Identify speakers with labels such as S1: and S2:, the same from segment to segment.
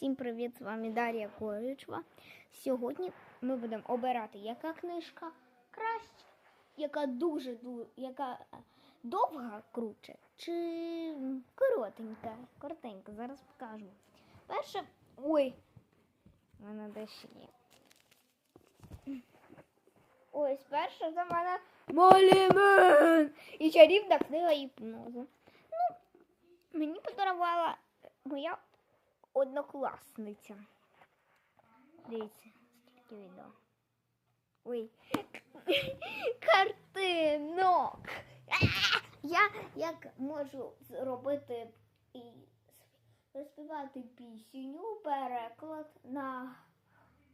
S1: Всім привіт! З вами Дар'я Коричва. Сьогодні ми будемо обирати, яка книжка краще, яка дуже яка довга круче, чи коротенька. Коротенька, зараз покажу. Перше. Ой, в мене дещо є. Ось перше за мене Молімен! І чарівна книга гіпнозу. Ну, мені подарувала моя однокласниця. Дивіться, стільки відео. Ой. Картинок. Я як можу зробити і розпівати пісню, переклад на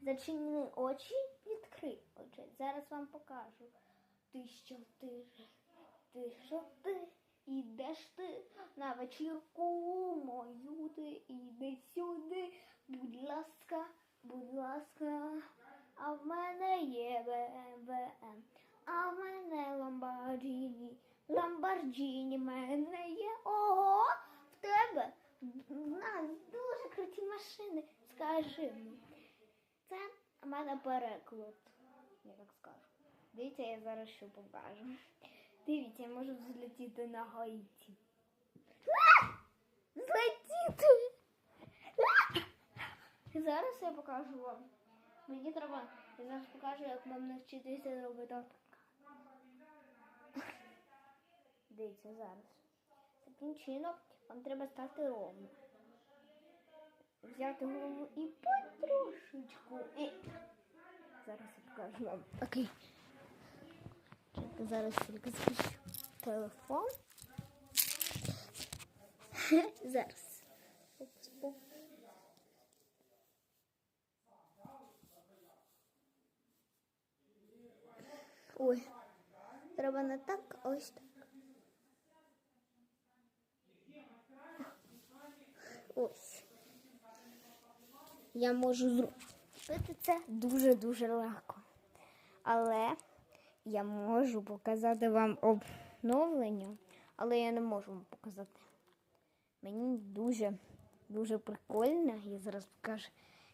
S1: зачинені очі, відкрий очі. Зараз вам покажу. Ти що ти, ти що ти, ідеш ти на вечірку мою ти іди сюди, будь ласка, будь ласка, а в мене є БМВМ, а в мене Ламборджіні, Ламборджіні в мене є. Ого, в тебе в нас дуже круті машини. Скажи мені. Це в мене переклад. Я так скажу. Дивіться, я зараз що покажу. Дивіться, я можу злетіти на Гаїті. Злетіти! Зараз я покажу вам. Мені треба. Я зараз покажу, як вам навчитися робити. Дивіться зараз. Таким чином вам треба стати ровно. Взяти голову і потрошечку. І... Зараз я покажу вам. Окей. Зараз тільки спущу телефон. Зараз. Ой, треба не так, ось так. Ось. Я можу зробити це дуже-дуже легко. Але я можу показати вам обновлення, але я не можу вам показати. Мені дуже дуже прикольно. Я зараз покажу,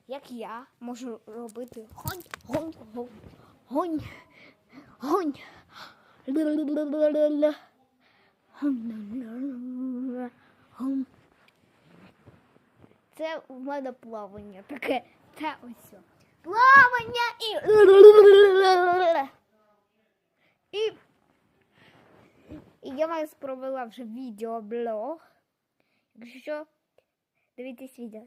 S1: як я можу робити гонь, гонь, гонь. Гонь. Гонь. Це в мене плавання таке. Це ось. Плавання і. І, і я вас провела вже відеоблог. Якщо що, дивіться відео.